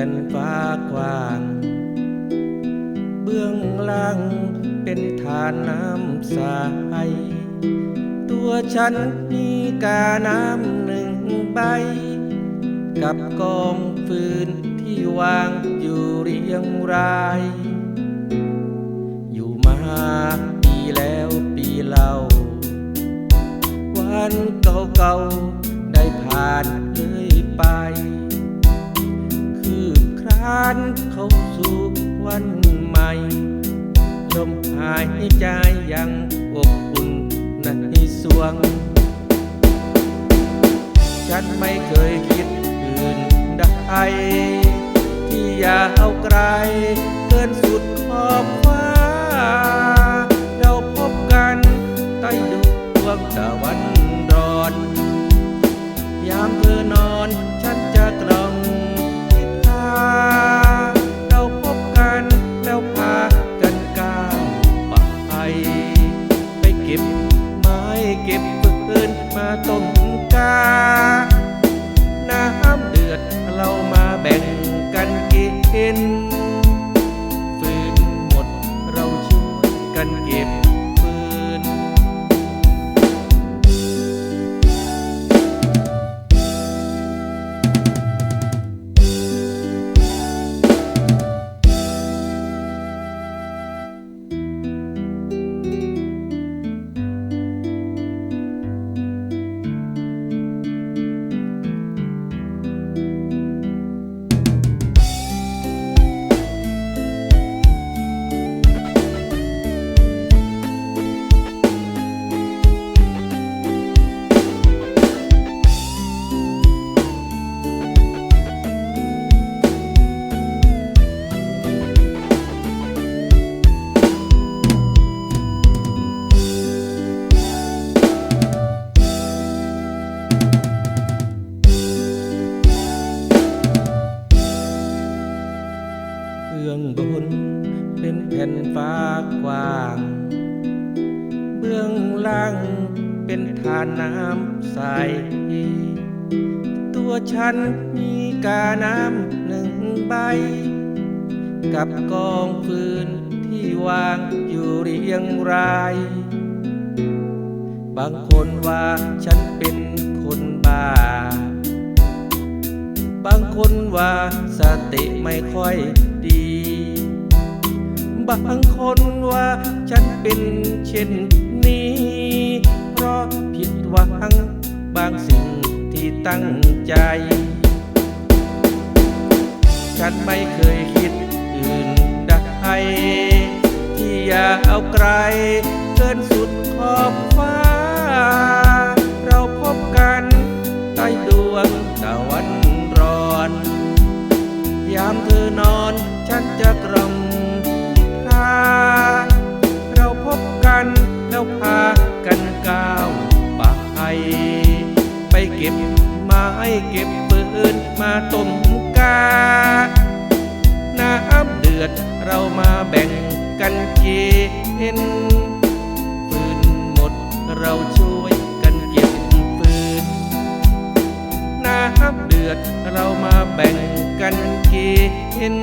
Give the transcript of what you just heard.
ผ่นฟ้ากว้าง เบื้องล่างเป็นฐานน้ำใสตัวฉันมีกาน้ำหนึ่งใบ กับกองฟืนที่วางอยู่เรียงราย อยู่มาปีแล้วปีเล่า วันเก่าๆได้ผ่าน คลานเข้าสู่วันใหม่ลมหายใจยังอบอุ่นในสวง ฉันไม่เคยคิด ม้เก็บปืนมาต้มกา น้ำเดือดเรามาแบ่งกันกิน บื้องบนเป็นแผ่นฟ้ากว้าง เบื้องล่างเป็นทานน้ำใส ตัวฉันมีกาน้ำหนึ่งใบ กับกองฟืนที่วางอยู่เรียงราย บางคนว่าฉันเป็นคนบ้า บางคนว่าสติไม่ค่อย บางคนว่าฉันเป็นเช่นนี้ เพราะผิดหวังบางสิ่งที่ตั้งใจ ฉันไม่เคยคิดอื่นใดที่อยากเอาไกลเกินสุดขอบฟ้า เราพบกันใต้ดวงตะวันรอน ยามเธอนอนฉันจะกล่อม กันแล้วพากันก้าวไปไปเก็บไม้เก็บปืนมาต้มกา น้ำเดือดเรามาแบ่งกันกินฟืนหมดเราช่วยกันเก็บฟืน น้ำเดือดเรามาแบ่งกันกิน